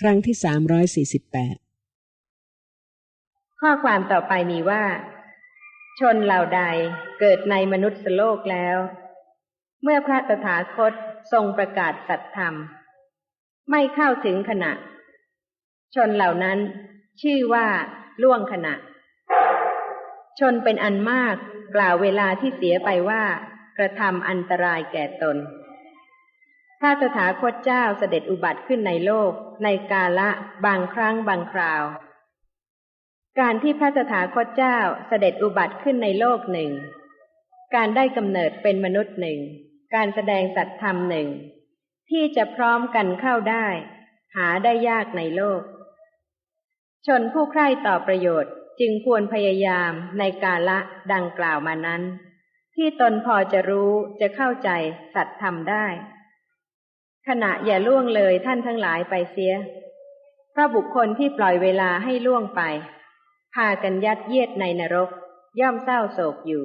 ครั้งที่สามร้อยสี่สิบแปดข้อความต่อไปมีว่า ชนเหล่าใดเกิดในมนุษย์โลกแล้ว เมื่อพระตถาคตทรงประกาศสัตธรรม ไม่เข้าถึงขณะ ชนเหล่านั้นชื่อว่าล่วงขณะ ชนเป็นอันมากกล่าวเวลาที่เสียไปว่ากระทำอันตรายแก่ตน พระตถาคตเจ้าเสด็จอุบัติขึ้นในโลก ในกาละบางครั้งบางคราว การที่พระตถาคตเจ้าเสด็จอุบัติขึ้นในโลกหนึ่ง การได้กำเนิดเป็นมนุษย์หนึ่ง การแสดงสัตธรรมหนึ่ง ที่จะพร้อมกันเข้าได้ หาได้ยากในโลก ชนผู้ใคร่ต่อประโยชน์จึงควรพยายามในกาละดังกล่าวมานั้น ที่ตนพอจะรู้จะเข้าใจสัตธรรมได้ ขณะอย่าล่วงเลยท่านทั้งหลายไปเสีย เพราะบุคคลที่ปล่อยเวลาให้ล่วงไป พากันยัดเยียดในนรก ย่อมเศร้าโศกอยู่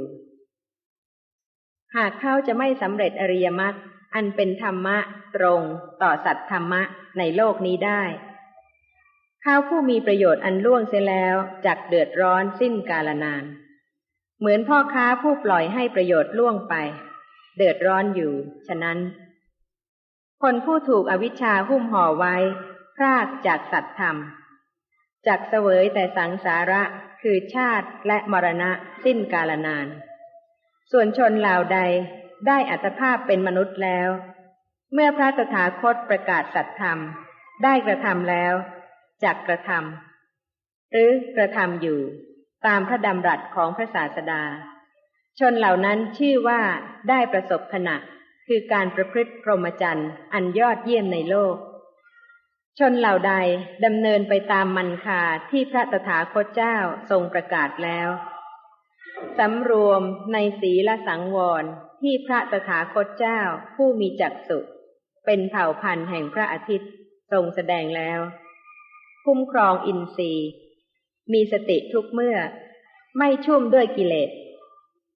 หากเขาจะไม่สำเร็จอริยมรรคอันเป็นธรรมะตรงต่อสัตธรรมะในโลกนี้ได้ เขาผู้มีประโยชน์อันล่วงเสียแล้วจากเดือดร้อนสิ้นกาลนาน เหมือนพ่อค้าผู้ปล่อยให้ประโยชน์ล่วงไป เดือดร้อนอยู่ ฉะนั้น คนผู้ถูกอวิชชาหุ้มห่อไว้ พรากจากสัตธรรมจากเสวยแต่สังสาระคือชาติและมรณะสิ้นกาลนาน ส่วนชนเหล่าใดได้อัตภาพเป็นมนุษย์แล้ว เมื่อพระตถาคตประกาศสัตธรรม ได้กระทำแล้วจากกระทำหรือกระทำอยู่ตามพระดำรัสของพระศาสดา ชนเหล่านั้นชื่อว่าได้ประสบขณะ คือการประพฤติพรหมจรรย์ อันยอดเยี่ยมในโลก ชนเหล่าใดดำเนินไปตามมันคาที่พระตถาคตเจ้าทรงประกาศแล้วสำรวมในศีลสังวรที่พระตถาคตเจ้าผู้มีจักสุเป็นเผ่าพันธุ์แห่งพระอาทิตย์ทรงแสดงแล้ว คุ้มครองอินทรีย์ มีสติทุกเมื่อ ไม่ชุ่มด้วยกิเลส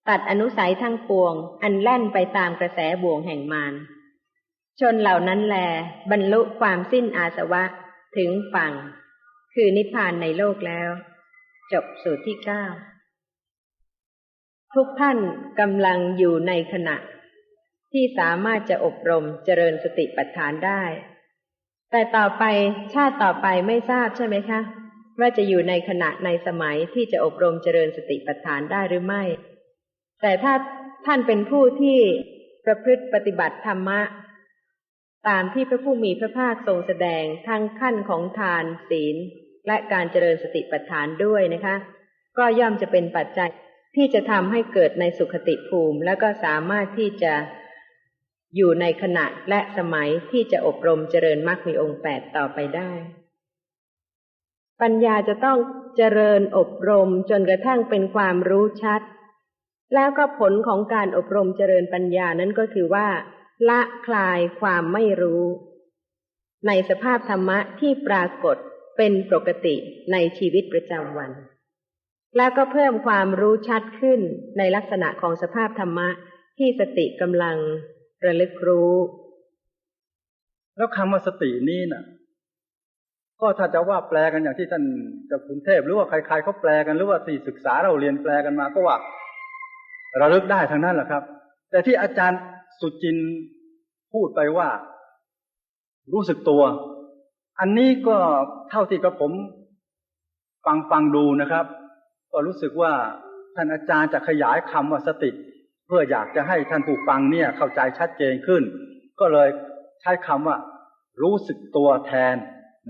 ตัดอนุสัยทั้งปวง อันแล่นไปตามกระแสบ่วงแห่งมารชนเหล่านั้นแล บรรลุความสิ้นอาสวะถึงฝั่ง คือนิพพานในโลกแล้ว จบสูตรที่เก้าทุกท่านกำลังอยู่ในขณะ ที่สามารถจะอบรมเจริญสติปัฏฐานได้ แต่ต่อไปชาติต่อไปไม่ทราบใช่ไหมคะ ว่าจะอยู่ในขณะในสมัยที่จะอบรมเจริญสติปัฏฐานได้หรือไม่ แต่ถ้าท่านเป็นผู้ที่ประพฤติปฏิบัติธรรมะ ตามที่พระผู้มีพระภาคทรงแสดงทั้งขั้นของทานศีล และการเจริญสติปัฏฐานด้วยนะคะ ก็ย่อมจะเป็นปัจจัยที่จะทำให้เกิดในสุขติภูมิ แล้วก็สามารถที่จะอยู่ในขณะและสมัยที่จะอบรมเจริญมรรคมีองค์แปดต่อไปได้ ปัญญาจะต้องเจริญอบรมจนกระทั่งเป็นความรู้ชัด แล้วก็ผลของการอบรมเจริญปัญญานั้นก็คือว่า ละคลายความไม่รู้ ในสภาพธรรมะที่ปรากฏเป็นปกติในชีวิตประจำวัน แล้วก็เพิ่มความรู้ชัดขึ้นในลักษณะของสภาพธรรมะที่สติกำลังระลึกรู้ แล้วคำว่าสตินี่นะ่ะ ก็ถ้าจะว่าแปลกันอย่างที่ท่านจากกรุงเทพหรือว่าใครๆเขาแปลกันหรือว่าสี่ศึกษาเราเรียนแปลกันมาก็ว่า ระลึกได้ทั้งนั้นแหละครับ แต่ที่อาจารย์สุจินพูดไปว่า รู้สึกตัว อันนี้ก็เท่าที่กระผม ฟังฟังดูนะครับ ก็รู้สึกว่าท่านอาจารย์จะขยายคำว่าสติ เพื่ออยากจะให้ท่านผู้ฟังเนี่ย เข้าใจชัดเจนขึ้น ก็เลยใช้คำว่า รู้สึกตัวแทน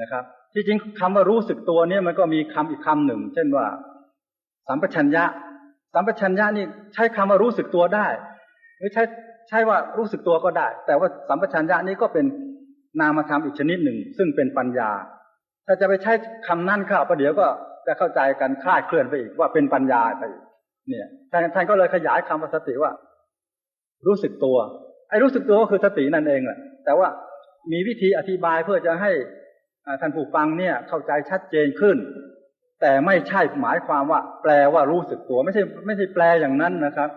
นะครับ ที่จริงคำว่ารู้สึกตัวเนี่ยมันก็มีคำอีกคำหนึ่ง เช่นว่า สัมปชัญญะ สัมปชัญญะนี่ใช้คำว่ารู้สึกตัวได้ หรือใช้ใช้ว่ารู้สึกตัวก็ได้ แต่ว่าสัมปชัญญะนี้ก็เป็นนามธรรมอีกชนิดหนึ่ง ซึ่งเป็นปัญญา ถ้าจะไปใช้คำนั้นข้าวประเดี๋ยวก็จะเข้าใจกันคลาดเคลื่อนไปอีกว่าเป็นปัญญาไปเนี่ยท่านท่านก็เลยขยายคำว่าสติว่า รู้สึกตัวไอ้รู้สึกตัวก็คือสตินั่นเองแหละแต่ว่ามีวิธีอธิบายเพื่อจะให้ท่านผู้ฟังเนี่ยเข้าใจชัดเจนขึ้น แต่ไม่ใช่หมายความว่า แปลว่ารู้สึกตัว ไม่ใช่ไม่ใช่แปลอย่างนั้นนะครับ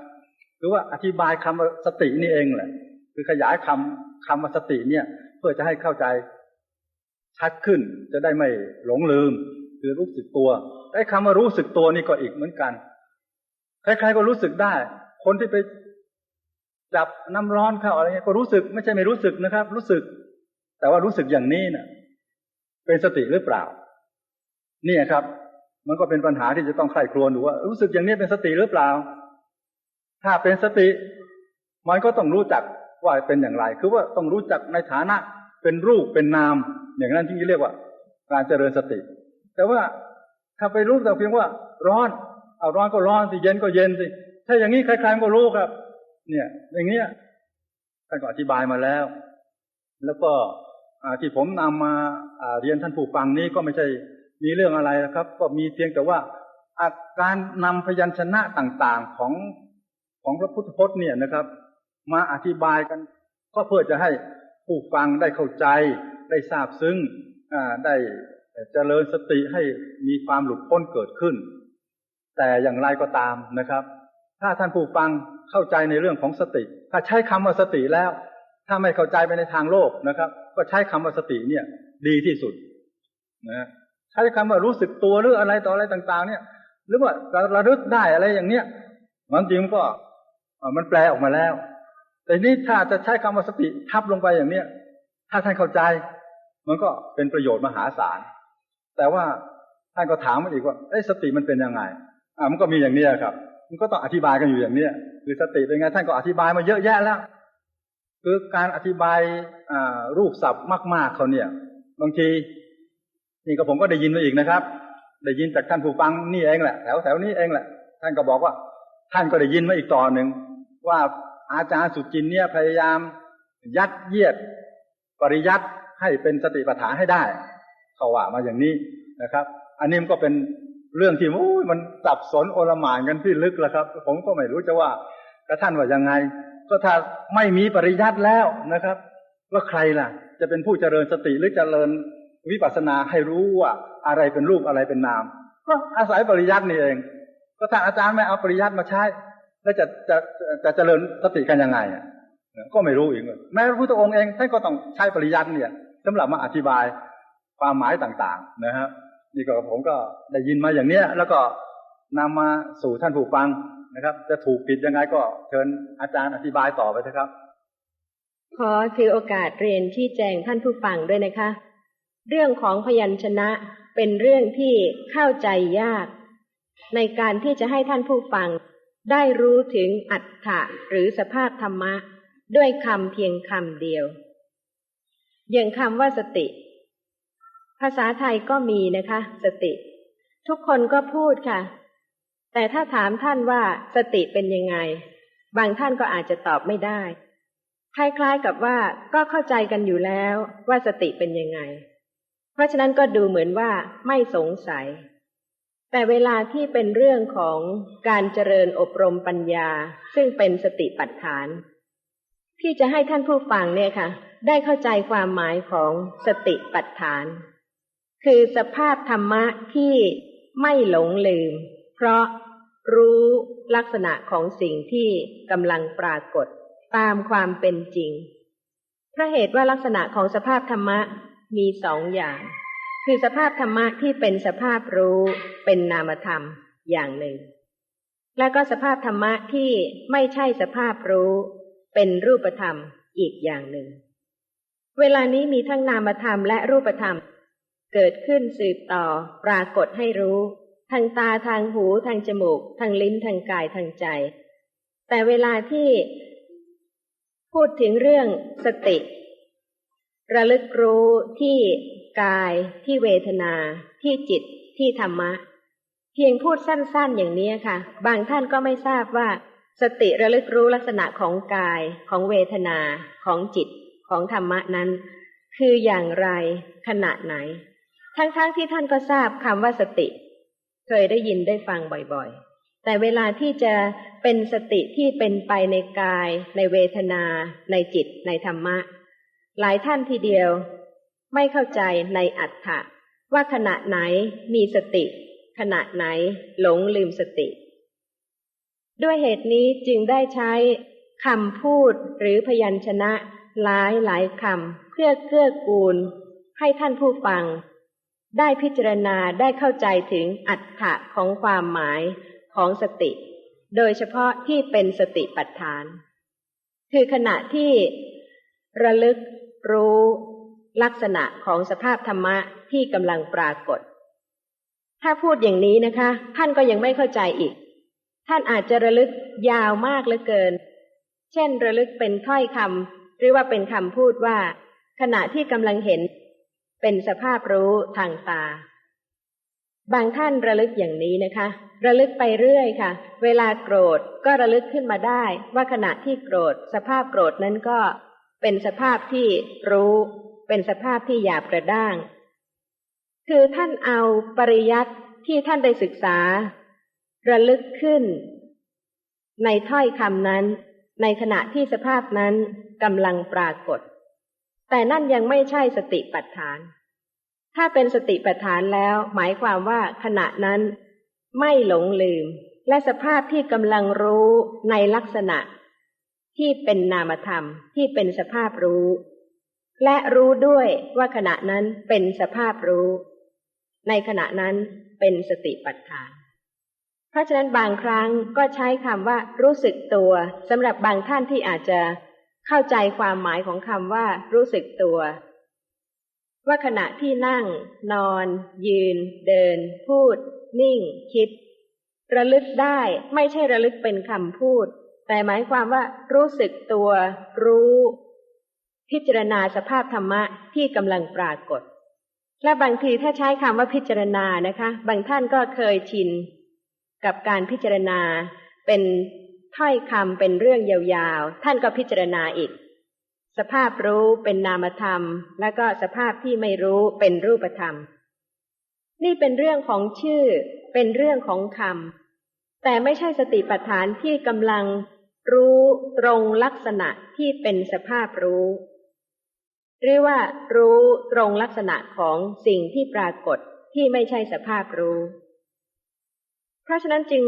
หรือว่าอธิบายคำว่าสตินี่เองแหละ คือขยายคำคำว่าสติเนี่ย เพื่อจะให้เข้าใจชัดขึ้น จะได้ไม่หลงลืม คือรู้สึกตัวไอ้คำว่ารู้สึกตัวนี่ก็อีกเหมือนกันใครๆก็รู้สึกได้ คนที่ไปจับน้ำร้อนเข้าอะไรเงี้ยก็รู้สึกไม่ใช่ไม่รู้สึกนะครับ รู้สึก แต่ว่ารู้สึกอย่างนี้เนะ่ะ เป็นสติหรือเปล่านี่ครับ มันก็เป็นปัญหาที่จะต้องใคร่ครวญดูว่า รู้สึกอย่างนี้เป็นสติหรือเปล่า ถ้าเป็นสติ มันก็ต้องรู้จักว่าเป็นอย่างไร คือว่าต้องรู้จักในฐานะเป็นรูปเป็นนาม อย่างนั้นที่เรียกว่า การเจริญสติ แต่ว่าถ้าไปรู้แต่เพียงว่า ร้อนเอาร้อนก็ร้อนสิเย็นก็เย็นสิถ้าอย่างนี้ใครๆก็รู้ครับ เนี่ย อย่างเนี้ยท่านก็อธิบายมาแล้ว แล้วก็ที่ผมนำมาเรียนท่านผู้ฟังนี้ก็ไม่ใช่ มีเรื่องอะไรนะครับ ก็มีเพียงแต่ว่าการนำพยัญชนะต่างๆของของพระพุทธพจน์เนี่ยนะครับ มาอธิบายกัน ก็เพื่อจะให้ผู้ฟังได้เข้าใจ ได้ทราบซึ้งได้เจริญสติให้มีความหลุดพ้นเกิดขึ้น แต่อย่างไรก็ตามนะครับ ถ้าท่านผู้ฟังเข้าใจในเรื่องของสติ ถ้าใช้คำว่าสติแล้ว ถ้าไม่เข้าใจไปในทางโลกนะครับ ก็ใช้คำว่าสติเนี่ย ดีที่สุดนะ ใช้คำว่ารู้สึกตัวหรืออะไรต่ออะไรต่าง ๆ เนี่ย หรือว่าระลึกได้อะไรอย่างเนี้ยมันจริงก็มันแปลออกมาแล้ว แต่นี้ถ้าจะใช้คำว่าสติทับลงไปอย่างเนี้ยถ้าท่านเข้าใจ มันก็เป็นประโยชน์มหาศาล แต่ว่าท่านก็ถามมาอีกว่าไอ้สติมันเป็นยังไงอ่ามันก็มีอย่างเนี้ยครับ มันก็ต้องอธิบายกันอยู่อย่างเนี้ยคือสติเป็นไงท่านก็อธิบายมาเยอะแยะแล้ว คือการอธิบายอ่ารูปศัพท์มาก ๆเขาเนี่ย บางที นี่ก็ผมก็ได้ยินมาอีกนะครับ ได้ยินจากท่านผู้ฟังนี่เองแหละแถวแถวนี้เองแหละ ท่านก็บอกว่า ท่านก็ได้ยินมาอีกต่อหนึ่งว่าอาจารย์สุจินเนี่ยพยายาม ยัดเยียดปริยัติให้เป็นสติปัฏฐานให้ได้เขาว่ามาอย่างนี้นะครับ อันนี้มันก็เป็นเรื่องที่มันสับสนโอลหม่านกันที่ลึกแล้วครับ ผมก็ไม่รู้จะว่ากระท่านว่ายังไง ก็ถ้าไม่มีปริยัติแล้วนะครับ ว่าใครล่ะ จะเป็นผู้เจริญสติหรือเจริญ วิปัสสนาให้รู้ว่าอะไรเป็นรูปอะไรเป็นนาม ก็อาศัยปริยัตินี่เองก็ถ้าอาจารย์ไม่เอาปริยัติมาใช้ แล้วจะจะจะเจริญสติกันยังไงอะก็ไม่รู้อีกแม้พระพุทธองค์เองท่านก็ต้องใช้ปริยัติเนี่ยสำหรับมาอธิบายความหมายต่างๆ นะครับนี่ก็ผมก็ได้ยินมาอย่างเนี้ย แล้วก็นำมาสู่ท่านผู้ฟังนะครับ จะถูกผิดยังไงก็เชิญอาจารย์อธิบายต่อไปเถอะครับ ขอถือโอกาสเรียนที่แจงท่านผู้ฟังด้วยนะคะ เรื่องของพยัญชนะเป็นเรื่องที่เข้าใจยาก ในการที่จะให้ท่านผู้ฟัง ได้รู้ถึงอัตถะหรือสภาพธรรมะ ด้วยคำเพียงคำเดียว อย่างคำว่าสติ ภาษาไทยก็มีนะคะ สติ ทุกคนก็พูดค่ะ แต่ถ้าถามท่านว่าสติเป็นยังไง บางท่านก็อาจจะตอบไม่ได้ คล้ายๆกับว่าก็เข้าใจกันอยู่แล้วว่าสติเป็นยังไง เพราะฉะนั้นก็ดูเหมือนว่าไม่สงสัย แต่เวลาที่เป็นเรื่องของการเจริญอบรมปัญญา ซึ่งเป็นสติปัฏฐาน ที่จะให้ท่านผู้ฟังเนี่ยค่ะ ได้เข้าใจความหมายของสติปัฏฐาน คือสภาพธรรมะที่ไม่หลงลืม เพราะรู้ลักษณะของสิ่งที่กำลังปรากฏตามความเป็นจริงเพราะเหตุว่าลักษณะของสภาพธรรมะ มีสองอย่าง คือสภาพธรรมะที่เป็นสภาพรู้เป็นนามธรรมอย่างหนึ่ง และก็สภาพธรรมะที่ไม่ใช่สภาพรู้ เป็นรูปธรรมอีกอย่างหนึ่ง เวลานี้มีทั้งนามธรรมและรูปธรรม เกิดขึ้นสืบต่อปรากฏให้รู้ ทางตาทางหูทางจมูก ทางลิ้นทางกายทางใจ แต่เวลาที่พูดถึงเรื่องสติ ระลึกรู้ที่กายที่เวทนา ที่จิตที่ธรรมะ เพียงพูดสั้นๆอย่างนี้ค่ะ บางท่านก็ไม่ทราบว่า สติระลึกรู้ลักษณะของกายของเวทนาของจิตของธรรมะนั้น คืออย่างไรขณะไหน ทั้งๆทที่ท่านก็ทราบคำว่าสติ เคยได้ยินได้ฟังบ่อยๆ แต่เวลาที่จะเป็นสติที่เป็นไปในกาย ในเวทนา ในจิตในธรรมะ หลายท่านทีเดียว ไม่เข้าใจในอัตถะว่าขณะไหนมีสติ ขณะไหนหลงลืมสติ ด้วยเหตุนี้จึงได้ใช้คำพูดหรือพยัญชนะหลายหลายคำเพื่อเกื้อกูล ให้ท่านผู้ฟัง ได้พิจารณาได้เข้าใจถึงอัตถะของความหมายของสติ โดยเฉพาะที่เป็นสติปัฏฐาน คือขณะที่ระลึก รู้ลักษณะของสภาพธรรมะที่กำลังปรากฏ ถ้าพูดอย่างนี้นะคะ ท่านก็ยังไม่เข้าใจอีก ท่านอาจจะระลึกยาวมากเหลือเกิน เช่น ระลึกเป็นถ้อยคำหรือว่าเป็นคำพูดว่า ขณะที่กำลังเห็น เป็นสภาพรู้ทางตา บางท่านระลึกอย่างนี้นะคะ ระลึกไปเรื่อยค่ะ เวลาโกรธก็ระลึกขึ้นมาได้ ว่าขณะที่โกรธ สภาพโกรธนั้นก็ เป็นสภาพที่รู้ เป็นสภาพที่หยาบกระด้าง คือท่านเอาปริยัติที่ท่านได้ศึกษา ระลึกขึ้น ในถ้อยคำนั้น ในขณะที่สภาพนั้นกำลังปรากฏ แต่นั่นยังไม่ใช่สติปัฏฐาน ถ้าเป็นสติปัฏฐานแล้ว หมายความว่าขณะนั้นไม่หลงลืม และสภาพที่กำลังรู้ในลักษณะ ที่เป็นนามธรรมที่เป็นสภาพรู้ และรู้ด้วยว่าขณะนั้นเป็นสภาพรู้ ในขณะนั้นเป็นสติปัฏฐาน เพราะฉะนั้นบางครั้งก็ใช้คำว่ารู้สึกตัวสำหรับบางท่านที่อาจจะเข้าใจความหมายของคำว่ารู้สึกตัว ว่าขณะที่นั่ง นอน ยืน เดิน พูด นิ่ง คิด ระลึกได้ไม่ใช่ระลึกเป็นคำพูด แต่หมายความว่ารู้สึกตัวรู้ พิจารณาสภาพธรรมะที่กำลังปรากฏ และบางทีถ้าใช้คำว่าพิจารณานะคะ บางท่านก็เคยชินกับการพิจารณาเป็นถ้อยคำเป็นเรื่องยาวๆ ท่านก็พิจารณาอีก สภาพรู้เป็นนามธรรม แล้วก็สภาพที่ไม่รู้เป็นรูปธรรม นี่เป็นเรื่องของชื่อ เป็นเรื่องของคำแต่ไม่ใช่สติปัฏฐานที่กำลัง รู้ตรงลักษณะที่เป็นสภาพรู้เรียกว่ารู้ตรงลักษณะของสิ่งที่ปรากฏที่ไม่ใช่สภาพรู้ เพราะฉะนั้นจึง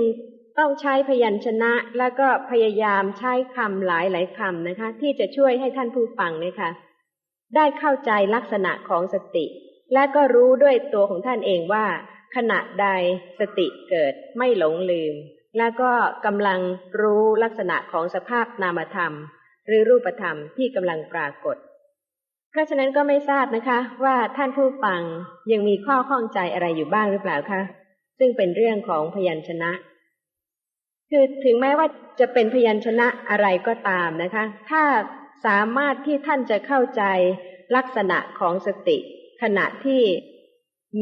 ต้องใช้พยัญชนะแล้วก็พยายามใช้คำหลายหลายคำนะคะ ที่จะช่วยให้ท่านผู้ฟังเนี่ยค่ะ ได้เข้าใจลักษณะของสติ และก็รู้ด้วยตัวของท่านเองว่า ขณะใดสติเกิดไม่หลงลืม แล้วก็กำลังรู้ลักษณะของสภาพนามธรรม หรือรูปธรรมที่กำลังปรากฏ เพราะฉะนั้นก็ไม่ทราบนะคะ ว่าท่านผู้ฟังยังมีข้อข้องใจอะไรอยู่บ้างหรือเปล่าคะซึ่งเป็นเรื่องของพยัญชนะ คือถึงแม้ว่าจะเป็นพยัญชนะอะไรก็ตามนะคะ ถ้าสามารถที่ท่านจะเข้าใจลักษณะของสติ ขณะที่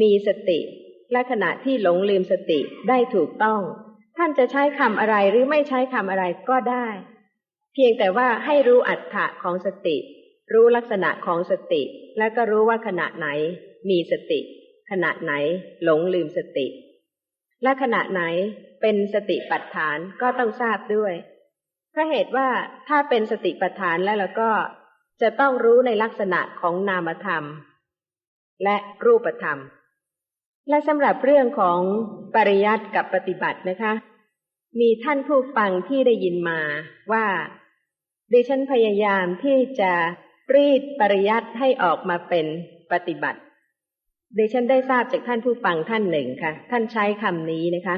มีสติ และขณะที่หลงลืมสติได้ถูกต้อง ท่านจะใช้คำอะไรหรือไม่ใช้คำอะไรก็ได้ เพียงแต่ว่าให้รู้อัตถะของสติ รู้ลักษณะของสติ และก็รู้ว่าขณะไหนมีสติ ขณะไหนหลงลืมสติ และขณะไหนเป็นสติปัฏฐานก็ต้องทราบด้วยเพราะเหตุว่าถ้าเป็นสติปัฏฐานแล้วเราก็จะต้องรู้ในลักษณะของนามธรรม และรูปธรรม และสำหรับเรื่องของปริยัติกับปฏิบัตินะคะ มีท่านผู้ฟังที่ได้ยินมาว่าดิฉันพยายามที่จะรีดปริยัติให้ออกมาเป็นปฏิบัติดิฉันได้ทราบจากท่านผู้ฟังท่านหนึ่งค่ะ ท่านใช้คำนี้นะคะ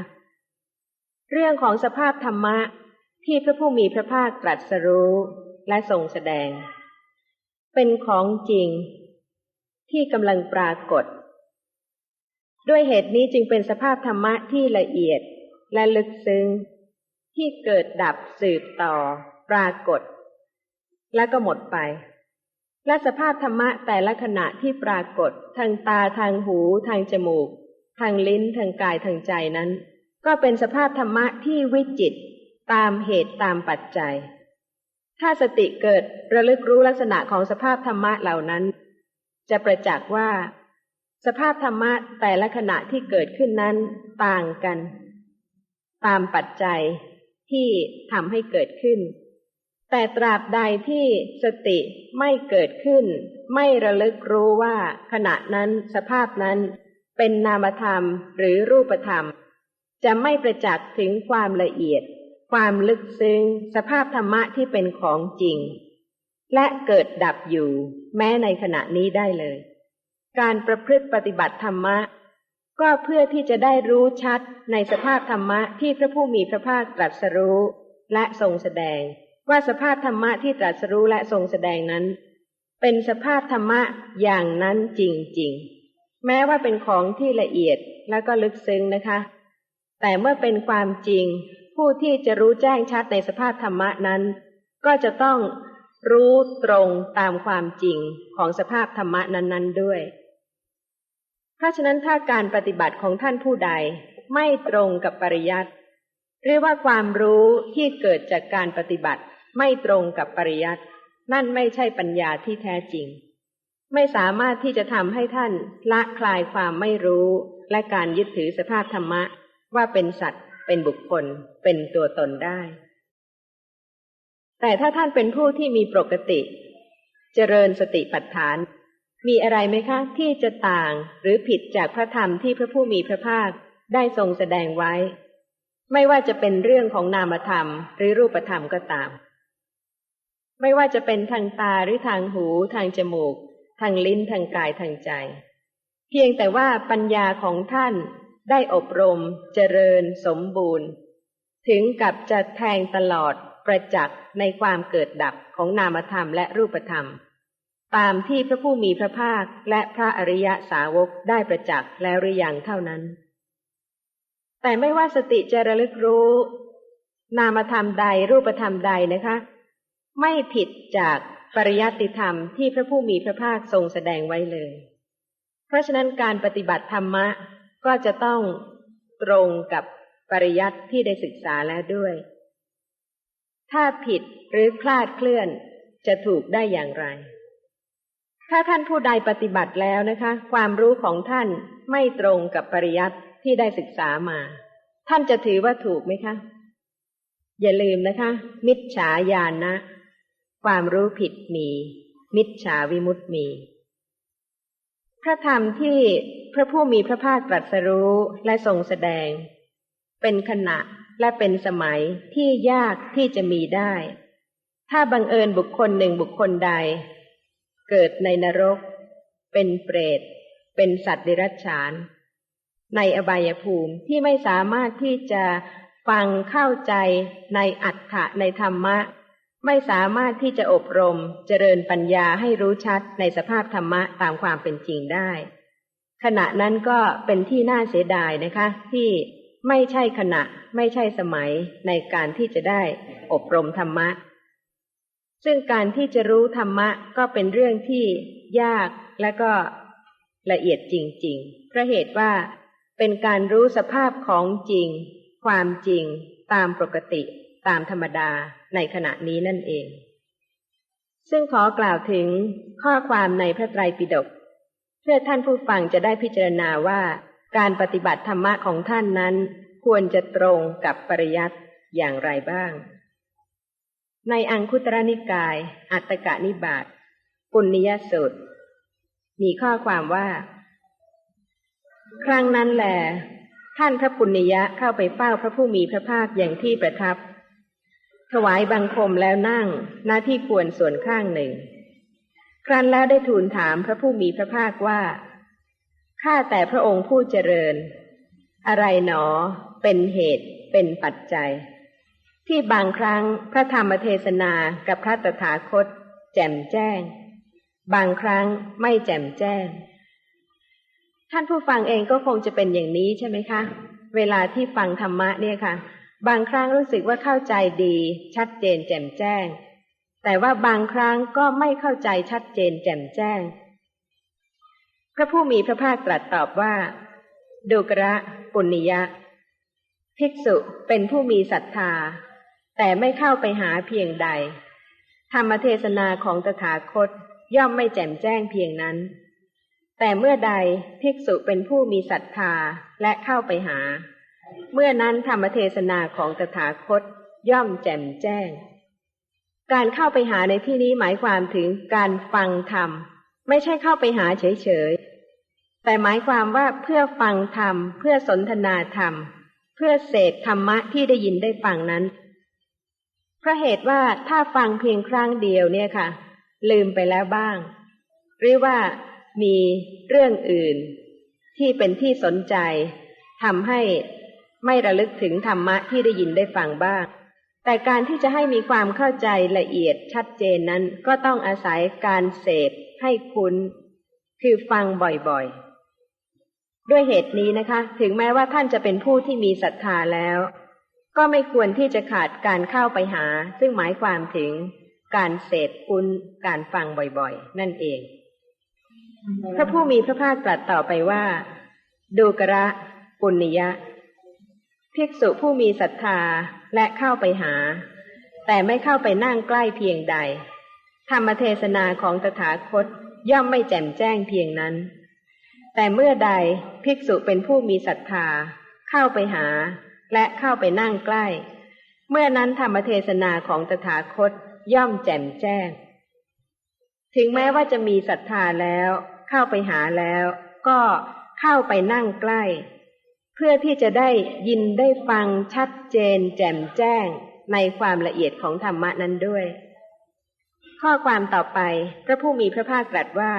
เรื่องของสภาพธรรมะที่พระผู้มีพระภาคตรัสรู้และทรงแสดง เป็นของจริงที่กำลังปรากฏ ด้วยเหตุนี้จึงเป็นสภาพธรรมะที่ละเอียดและลึกซึ้งที่เกิดดับสืบต่อ ปรากฏ และก็หมดไป และสภาพธรรมะแต่ละขณะที่ปรากฏ ทางตาทางหู ทางจมูก ทางลิ้นทางกายทางใจนั้น ก็เป็นสภาพธรรมะที่วิจิตตามเหตุตามปัจจัย ถ้าสติเกิดระลึกรู้ลักษณะของสภาพธรรมะเหล่านั้น จะประจักษ์ว่า สภาพธรรมะแต่ละขณะที่เกิดขึ้นนั้นต่างกัน ตามปัจจัยที่ทำให้เกิดขึ้น แต่ตราบใดที่สติไม่เกิดขึ้น ไม่ระลึกรู้ว่าขณะนั้นสภาพนั้นเป็นนามธรรมหรือรูปธรรม จะไม่ประจักษ์ถึงความละเอียด ความลึกซึ้งสภาพธรรมะที่เป็นของจริง และเกิดดับอยู่แม้ในขณะนี้ได้เลย การประพฤติปฏิบัติธรรมะ ก็เพื่อที่จะได้รู้ชัดในสภาพธรรมะที่พระผู้มีพระภาคตรัสรู้และทรงแสดง ว่าสภาพธรรมะที่ตรัสรู้และทรงแสดงนั้น เป็นสภาพธรรมะอย่างนั้นจริงๆ แม้ว่าเป็นของที่ละเอียดแล้วก็ลึกซึ้งนะคะ แต่เมื่อเป็นความจริง ผู้ที่จะรู้แจ้งชัดในสภาพธรรมะนั้น ก็จะต้องรู้ตรงตามความจริงของสภาพธรรมะนั้น ๆ ด้วย เพราะฉะนั้นถ้าการปฏิบัติของท่านผู้ใดไม่ตรงกับปริยัติหรือว่าความรู้ที่เกิดจากการปฏิบัติ ไม่ตรงกับปริยัตินั่นไม่ใช่ปัญญาที่แท้จริง ไม่สามารถที่จะทำให้ท่านละคลายความไม่รู้และการยึดถือสภาพธรรมะ ว่าเป็นสัตว์ เป็นบุคคล เป็นตัวตนได้ แต่ถ้าท่านเป็นผู้ที่มีปกติ เจริญสติปัฏฐาน มีอะไรไหมคะ ที่จะต่างหรือผิดจากพระธรรมที่พระผู้มีพระภาคได้ทรงแสดงไว้ ไม่ว่าจะเป็นเรื่องของนามธรรม หรือรูปธรรมก็ตาม ไม่ว่าจะเป็นทางตาหรือทางหู ทางจมูก ทางลิ้นทางกายทางใจ เพียงแต่ว่าปัญญาของท่านได้อบรม เจริญ สมบูรณ์ ถึงกับจะแทงตลอดประจักษ์ในความเกิดดับของนามธรรมและรูปธรรม ตามที่พระผู้มีพระภาคและพระอริยสาวกได้ประจักษ์แล้วหรือยังเท่านั้น แต่ไม่ว่าสติจะระลึกรู้ นามธรรมใดรูปธรรมใดนะคะ ไม่ผิดจากปริยัติธรรมที่พระผู้มีพระภาคทรงแสดงไว้เลย เพราะฉะนั้นการปฏิบัติธรรมะก็จะต้องตรงกับปริยัติที่ได้ศึกษาแล้วด้วย ถ้าผิดหรือคลาดเคลื่อนจะถูกได้อย่างไร ถ้าท่านผู้ใดปฏิบัติแล้วนะคะ ความรู้ของท่านไม่ตรงกับปริยัติที่ได้ศึกษามา ท่านจะถือว่าถูกไหมคะ อย่าลืมนะคะ มิจฉาญาณนะ ความรู้ผิดมี มิจฉาวิมุตติมี พระธรรมที่พระผู้มีพระภาคตรัสรู้และทรงแสดง เป็นขณะและเป็นสมัยที่ยากที่จะมีได้ ถ้าบังเอิญบุคคลหนึ่งบุคคลใด เกิดในนรก เป็นเปรต เป็นสัตว์เดรัจฉาน ในอบายภูมิที่ไม่สามารถที่จะฟังเข้าใจในอัฏฐะในธรรมะ ไม่สามารถที่จะอบรมเจริญปัญญาให้รู้ชัดในสภาพธรรมะตามความเป็นจริงได้ ขณะนั้นก็เป็นที่น่าเสียดายนะคะ ที่ไม่ใช่ขณะไม่ใช่สมัยในการที่จะได้อบรมธรรมะ ซึ่งการที่จะรู้ธรรมะก็เป็นเรื่องที่ยากและก็ละเอียดจริงๆ เพราะเหตุว่าเป็นการรู้สภาพของจริง ความจริง ตามปกติ ตามธรรมดาในขณะนี้นั่นเอง ซึ่งขอกล่าวถึงข้อความในพระไตรปิฎกเพื่อท่านผู้ฟังจะได้พิจารณาว่า การปฏิบัติธรรมะของท่านนั้น ควรจะตรงกับปริยัติอย่างไรบ้าง ในอังคุตรนิกาย อัตตกนิบาตปุณยสุตมีข้อความว่า ครั้งนั้นแหลท่านพระปุณยะเข้าไปเฝ้าพระผู้มีพระภาคอย่างที่ประทับ ถวายบังคมแล้วนั่งหน้าที่ควรส่วนข้างหนึ่ง ครั้นแล้วได้ทูลถามพระผู้มีพระภาคว่า ข้าแต่พระองค์ผู้เจริญ อะไรหนอ เป็นเหตุ เป็นปัจจัย ที่บางครั้งพระธรรมเทศนากับพระตถาคต แจ่มแจ้ง บางครั้งไม่แจ่มแจ้ง ท่านผู้ฟังเองก็คงจะเป็นอย่างนี้ใช่ไหมคะ เวลาที่ฟังธรรมะเนี่ยค่ะ บางครั้งรู้สึกว่าเข้าใจดี ชัดเจนแจ่มแจ้ง แต่ว่าบางครั้งก็ไม่เข้าใจชัดเจนแจ่มแจ้ง พระผู้มีพระภาคตรัสตอบว่าดูกระปุณิยะ ภิกษุเป็นผู้มีศรัทธา แต่ไม่เข้าไปหาเพียงใด ธรรมเทศนาของตถาคตย่อมไม่แจ่มแจ้งเพียงนั้น แต่เมื่อใดภิกษุเป็นผู้มีศรัทธาและเข้าไปหา เมื่อนั้นธรรมเทศนาของตถาคตย่อมแจ่มแจ้ง การเข้าไปหาในที่นี้หมายความถึงการฟังธรรม ไม่ใช่เข้าไปหาเฉยๆ แต่หมายความว่าเพื่อฟังธรรม เพื่อสนทนาธรรม เพื่อเสพธรรมะที่ได้ยินได้ฟังนั้น เพราะเหตุว่าถ้าฟังเพียงครั้งเดียวเนี่ยค่ะ ลืมไปแล้วบ้าง หรือว่ามีเรื่องอื่น ที่เป็นที่สนใจทำให้ไม่ระลึกถึงธรรมะที่ได้ยินได้ฟังบ้าง แต่การที่จะให้มีความเข้าใจละเอียดชัดเจนนั้นก็ต้องอาศัยการเสพให้คุ้น คือฟังบ่อยๆ ด้วยเหตุนี้นะคะ ถึงแม้ว่าท่านจะเป็นผู้ที่มีศรัทธาแล้ว ก็ไม่ควรที่จะขาดการเข้าไปหา ซึ่งหมายความถึงการเสพคุ้นการฟังบ่อยๆ นั่นเอง พระผู้มีพระภาคตรัสต่อไปว่า ดูกระปุณยะภิกษุผู้มีศรัทธาและเข้าไปหา แต่ไม่เข้าไปนั่งใกล้เพียงใด ธรรมเทศนาของตถาคตย่อมไม่แจ่มแจ้งเพียงนั้น แต่เมื่อใดภิกษุเป็นผู้มีศรัทธาเข้าไปหา และเข้าไปนั่งใกล้ เมื่อนั้นธรรมเทศนาของตถาคตย่อมแจ่มแจ้ง ถึงแม้ว่าจะมีศรัทธาแล้ว เข้าไปหาแล้ว ก็เข้าไปนั่งใกล้ เพื่อที่จะได้ยินได้ฟังชัดเจน แจ่มแจ้งในความละเอียดของธรรมะนั้นด้วย ข้อความต่อไปพระผู้มีพระภาคตรัสว่า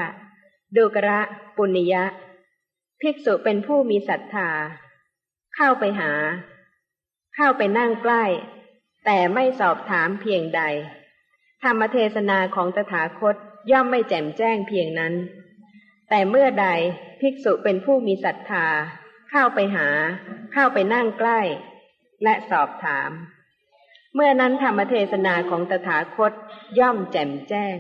ดูกระปุณยะ ภิกษุเป็นผู้มีศรัทธา เข้าไปหา เข้าไปนั่งใกล้ แต่ไม่สอบถามเพียงใด ธรรมเทศนาของตถาคตย่อมไม่แจ่มแจ้งเพียงนั้น แต่เมื่อใดภิกษุเป็นผู้มีศรัทธา เข้าไปหา เข้าไปนั่งใกล้ และสอบถาม เมื่อนั้นธรรมเทศนาของตถาคตย่อมแจ่มแจ้ง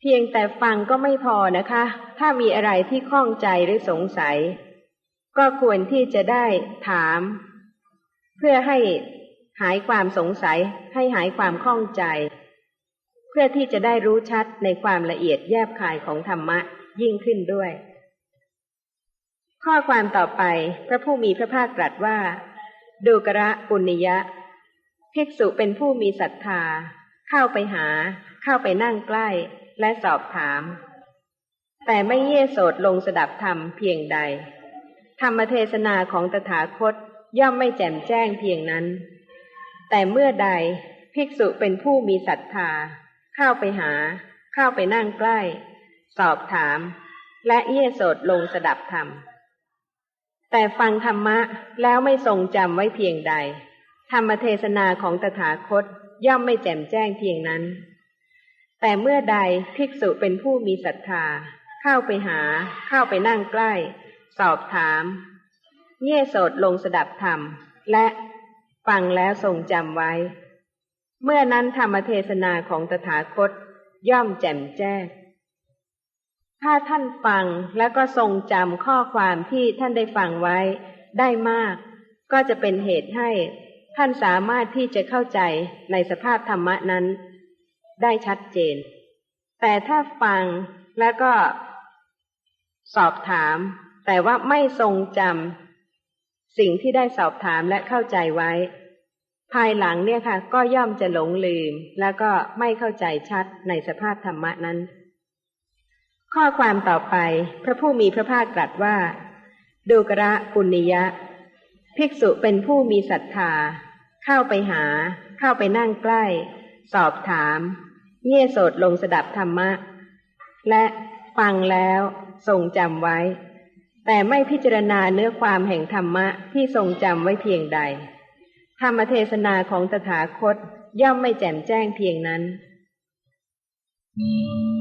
เพียงแต่ฟังก็ไม่พอนะคะ ถ้ามีอะไรที่ข้องใจหรือสงสัย ก็ควรที่จะได้ถาม พื่อให้หายความสงสัย ให้หายความข้องใจ เพื่อที่จะได้รู้ชัดในความละเอียดแยบคายของธรรมะยิ่งขึ้นด้วย ข้อความต่อไปพระผู้มีพระภาคตรัสว่า ดูกระปุณยะ ภิกษุเป็นผู้มีศรัทธา เข้าไปหา เข้าไปนั่งใกล้และสอบถาม แต่ไม่เย่โสดลงสดับธรรมเพียงใด ธรรมเทศนาของตถาคต ย่อมไม่แจ่มแจ้งเพียงนั้น แต่เมื่อใดภิกษุเป็นผู้มีศรัทธา เข้าไปหา เข้าไปนั่งใกล้ สอบถาม และเย่โสดลงสดับธรรม แต่ฟังธรรมะแล้วไม่ทรงจำไว้เพียงใด ธรรมเทศนาของตถาคตย่อมไม่แจ่มแจ้งเพียงนั้น แต่เมื่อใดภิกษุเป็นผู้มีศรัทธา เข้าไปหา เข้าไปนั่งใกล้ สอบถาม เย่โสดลงสดับธรรม และฟังแล้วทรงจำไว้ เมื่อนั้นธรรมเทศนาของตถาคตย่อมแจ่มแจ้ง ถ้าท่านฟังแล้วก็ทรงจำข้อความที่ท่านได้ฟังไว้ได้มาก ก็จะเป็นเหตุให้ท่านสามารถที่จะเข้าใจในสภาพธรรมะนั้น ได้ชัดเจน แต่ถ้าฟังแล้วก็สอบถาม แต่ว่าไม่ทรงจำ สิ่งที่ได้สอบถามและเข้าใจไว้ ภายหลังเนี่ยค่ะ ก็ย่อมจะหลงลืม แล้วก็ไม่เข้าใจชัดในสภาพธรรมะนั้น ข้อความต่อไป พระผู้มีพระภาคตรัสว่า ดูกระปุณิยะ ภิกษุเป็นผู้มีศรัทธา เข้าไปหา เข้าไปนั่งใกล้ สอบถาม เยี่ยโสดลงสดับธรรมะ และฟังแล้วทรงจำไว้ แต่ไม่พิจารณาเนื้อความแห่งธรรมะที่ทรงจำไว้เพียงใด ธรรมเทศนาของตถาคตย่อมไม่แจ่มแจ้งเพียงนั้น Mm.